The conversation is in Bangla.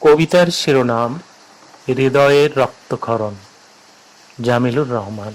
কবিতার শিরোনাম হৃদয়ের রক্তক্ষরণ জামিলুর রহমান।